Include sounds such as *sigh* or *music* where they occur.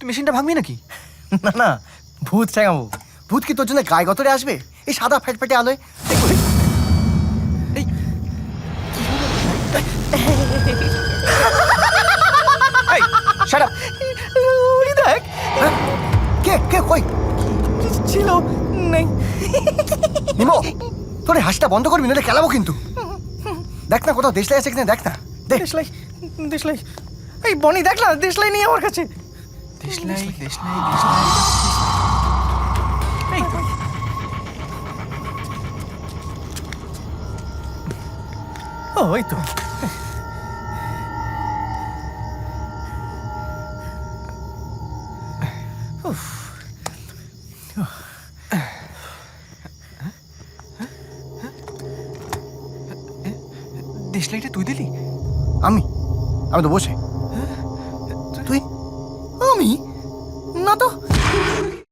তুই মেশিনটা ভাঙবি নাকি? *laughs* না না ভূত ঠেঙাবো ভূত কি তোর জন্য গায়ে গতরে আসবে? এই সাদা ফ্যাটফ্যাটে আলোয়। শাট আপ ওই দেখ। হ্যাঁ? কে কে কই? ছিল? নেই। নিমো তোর হাসিটা বন্ধ করবি নাহলে খেলাবো কিন্তু। দেখ না কোথাও দেশলাই আছে কিনা দেখ না। দেশলাই দেশলাই। এই বনি দেখ না দেশলাই নেই আমার কাছে। দেশলাই দেশলাই দেশলাই এই ও ওই তো দেশলাইটা তুই দিলি? আমি? আমি তো বসে। তুই? আমি না তো